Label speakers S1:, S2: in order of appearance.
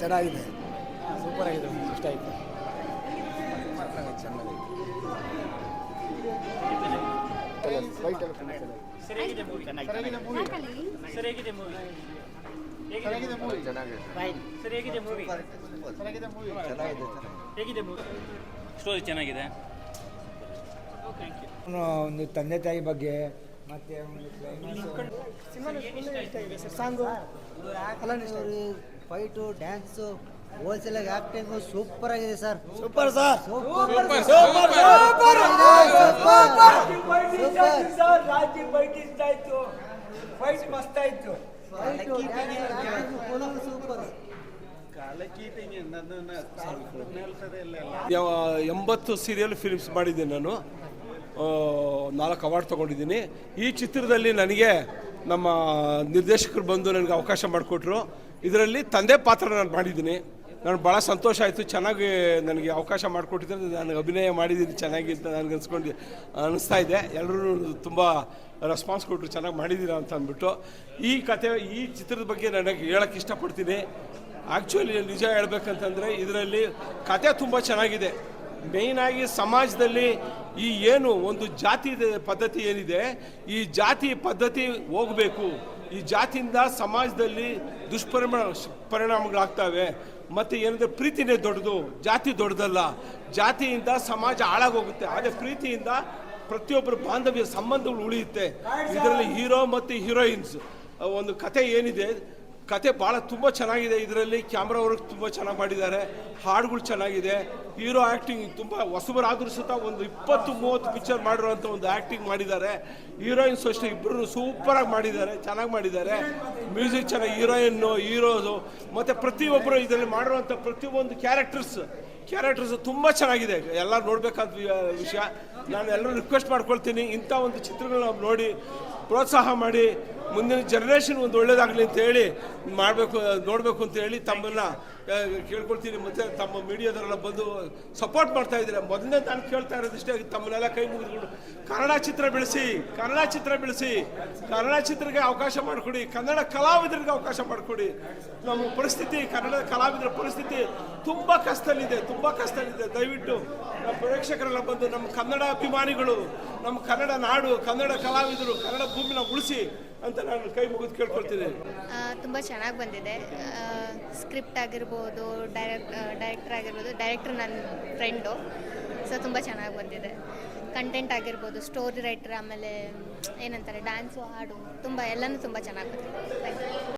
S1: ಚೆನ್ನಾಗಿದೆ. ಸೂಪರ್ ಆಗಿದೆ ಇಷ್ಟ ಆಯಿತು?
S2: ಸ್ಟೋರಿ ಚೆನ್ನಾಗಿದೆ
S1: ಒಂದು ತಂದೆ ತಾಯಿ ಬಗ್ಗೆ ಮತ್ತೆ ಒಂದು song
S3: fight dance wholesale acting super ಆಗಿದೆ sir
S1: super sir
S3: super super
S4: ಯಾವ- ಎಂಬತ್ತು ಸೀರಿಯಲ್ ಫಿಲ್ಮ್ಸ್ ಮಾಡಿದ್ದೀನಿ ನಾನು ನಾಲ್ಕು ಅವಾರ್ಡ್ ತೊಗೊಂಡಿದ್ದೀನಿ ಈ ಚಿತ್ರದಲ್ಲಿ ನನಗೆ ನಮ್ಮ ನಿರ್ದೇಶಕರು ಬಂದು ನನಗೆ ಅವಕಾಶ ಮಾಡಿಕೊಟ್ರು ಇದರಲ್ಲಿ ತಂದೆ ಪಾತ್ರ ನಾನು ಮಾಡಿದ್ದೀನಿ. ನಾನು ಭಾಳ ಸಂತೋಷ ಆಯಿತು. ಚೆನ್ನಾಗಿ ನನಗೆ ಅವಕಾಶ ಮಾಡಿಕೊಟ್ಟಿದ್ರೆ ನನಗೆ ಅಭಿನಯ ಮಾಡಿದ್ದೀನಿ. ಚೆನ್ನಾಗಿ ಅಂತ ನನಗೆ ಅನ್ಸ್ಕೊಂಡು, ಅನಿಸ್ತಾ ಇದೆ. ಎಲ್ಲರೂ ತುಂಬ ರೆಸ್ಪಾನ್ಸ್ ಕೊಟ್ಟರು ಚೆನ್ನಾಗಿ ಮಾಡಿದ್ದೀರಾ ಅಂತ ಅಂದ್ಬಿಟ್ಟು. ಈ ಕತೆ, ಈ ಚಿತ್ರದ ಬಗ್ಗೆ ನನಗೆ ಹೇಳೋಕ್ಕೆ ಇಷ್ಟಪಡ್ತೀನಿ. ಆ್ಯಕ್ಚುಲಿ ನಿಜ ಹೇಳ್ಬೇಕಂತಂದರೆ, ಇದರಲ್ಲಿ ಕತೆ ತುಂಬ ಚೆನ್ನಾಗಿದೆ. ಮೇಯ್ನಾಗಿ ಸಮಾಜದಲ್ಲಿ ಈ ಏನು ಒಂದು ಜಾತಿ ಪದ್ಧತಿ ಏನಿದೆ, ಈ ಜಾತಿ ಪದ್ಧತಿ ಹೋಗಬೇಕು. ಈ ಜಾತಿಯಿಂದ ಸಮಾಜದಲ್ಲಿ ದುಷ್ಪರಿಣಾಮ ಪರಿಣಾಮಗಳಾಗ್ತವೆ. ಮತ್ತು ಏನಂದರೆ ಪ್ರೀತಿನೇ ದೊಡ್ಡದು, ಜಾತಿ ದೊಡ್ಡದಲ್ಲ. ಜಾತಿಯಿಂದ ಸಮಾಜ ಹಾಳಾಗೋಗುತ್ತೆ. ಆದರೆ ಪ್ರೀತಿಯಿಂದ ಪ್ರತಿಯೊಬ್ಬರ ಬಾಂಧವ್ಯ, ಸಂಬಂಧಗಳು ಉಳಿಯುತ್ತೆ. ಇದರಲ್ಲಿ ಹೀರೋ ಮತ್ತು ಹೀರೋಯಿನ್ಸ್. ಒಂದು ಕತೆ ಏನಿದೆ ಕತೆ ಭಾಳ ತುಂಬ ಚೆನ್ನಾಗಿದೆ. ಇದರಲ್ಲಿ ಕ್ಯಾಮ್ರಾ ವರ್ಕ್ ತುಂಬ ಚೆನ್ನಾಗಿ ಮಾಡಿದ್ದಾರೆ. ಹಾಡುಗಳು ಚೆನ್ನಾಗಿದೆ. ಹೀರೋ ಆ್ಯಕ್ಟಿಂಗ್ ತುಂಬ ಹೊಸಬರಾದರೂ ಸಹ ಒಂದು ಇಪ್ಪತ್ತು, ಮೂವತ್ತು ಪಿಕ್ಚರ್ ಮಾಡಿರೋಂಥ ಒಂದು ಆ್ಯಕ್ಟಿಂಗ್ ಮಾಡಿದ್ದಾರೆ. ಹೀರೋಯಿನ್ಸ್ ಅಷ್ಟೇ ಇಬ್ಬರು ಸೂಪರಾಗಿ ಮಾಡಿದ್ದಾರೆ, ಚೆನ್ನಾಗಿ ಮಾಡಿದ್ದಾರೆ. ಮ್ಯೂಸಿಕ್ ಚೆನ್ನಾಗಿ, ಹೀರೋಯಿನ್ನು, ಹೀರೋಸು, ಮತ್ತು ಪ್ರತಿಯೊಬ್ಬರು ಇದರಲ್ಲಿ ಮಾಡಿರುವಂಥ ಪ್ರತಿಯೊಂದು ಕ್ಯಾರೆಕ್ಟರ್ಸ್ ಕ್ಯಾರೆಕ್ಟರ್ಸ್ ತುಂಬ ಚೆನ್ನಾಗಿದೆ. ಎಲ್ಲ ನೋಡಬೇಕಾದ ವಿಷಯ. ನಾನು ಎಲ್ಲರೂ ರಿಕ್ವೆಸ್ಟ್ ಮಾಡ್ಕೊಳ್ತೀನಿ. ಇಂಥ ಒಂದು ಚಿತ್ರಗಳನ್ನ ನೋಡಿ, ಪ್ರೋತ್ಸಾಹ ಮಾಡಿ ಮುಂದಿನ ಜನ್ರೇಷನ್ ಒಂದು ಒಳ್ಳೇದಾಗಲಿ ಅಂತ ಹೇಳಿ ಮಾಡಬೇಕು, ನೋಡಬೇಕು ಅಂತ ಹೇಳಿ ತಮ್ಮನ್ನ ಕೇಳ್ಕೊಳ್ತೀನಿ. ಮತ್ತು ತಮ್ಮ ಮೀಡಿಯಾದವರೆಲ್ಲ ಬಂದು ಸಪೋರ್ಟ್ ಮಾಡ್ತಾ ಇದ್ದೀರಾ. ಮೊದಲನೇ ನಾನು ಕೇಳ್ತಾ ಇರೋದಿಷ್ಟೇ, ತಮ್ಮನ್ನೆಲ್ಲ ಕೈ ಮುಗಿದುಕೊಂಡು ಕನ್ನಡ ಚಿತ್ರ ಬೆಳೆಸಿ, ಕನ್ನಡ ಚಿತ್ರ ಬೆಳೆಸಿ, ಕನ್ನಡ ಚಿತ್ರಕ್ಕೆ ಅವಕಾಶ ಮಾಡಿಕೊಡಿ, ಕನ್ನಡ ಕಲಾವಿದರಿಗೆ ಅವಕಾಶ ಮಾಡಿಕೊಡಿ. ನಮ್ಮ ಪರಿಸ್ಥಿತಿ, ಕನ್ನಡ ಕಲಾವಿದರ ಪರಿಸ್ಥಿತಿ ತುಂಬ ಕಷ್ಟದಲ್ಲಿದೆ ತುಂಬ ಕಷ್ಟದಲ್ಲಿದೆ. ದಯವಿಟ್ಟು ನಮ್ಮ ಪ್ರೇಕ್ಷಕರೆಲ್ಲ ಬಂದು ನಮ್ಮ ಕನ್ನಡ ಅಭಿಮಾನಿಗಳು, ನಮ್ಮ ಕನ್ನಡ ನಾಡು, ಕನ್ನಡ ಕಲಾವಿದರು, ಕನ್ನಡ ಭೂಮಿನ ಉಳಿಸಿ ಅಂತ ನಾನು ಕೈ ಮುಗಿದು ಕೇಳ್ಕೊಳ್ತೀನಿ.
S5: ತುಂಬ ಚೆನ್ನಾಗಿ ಬಂದಿದೆ. ಸ್ಕ್ರಿಪ್ಟ್ ಆಗಿರ್ಬೋದು ಡೈರೆಕ್ಟ್ ಡೈರೆಕ್ಟರ್ ಆಗಿರ್ಬೋದು, ಡೈರೆಕ್ಟರ್ ನನ್ನ ಫ್ರೆಂಡು. ಸೊ ತುಂಬ ಚೆನ್ನಾಗಿ ಬಂದಿದೆ. ಕಂಟೆಂಟ್ ಆಗಿರ್ಬೋದು, ಸ್ಟೋರಿ ರೈಟರ್ ಆಮೇಲೆ ಏನಂತಾರೆ, ಡ್ಯಾನ್ಸು ಹಾಡು, ತುಂಬ ಎಲ್ಲನೂ ತುಂಬ ಚೆನ್ನಾಗಿ ಬಂದಿದೆ.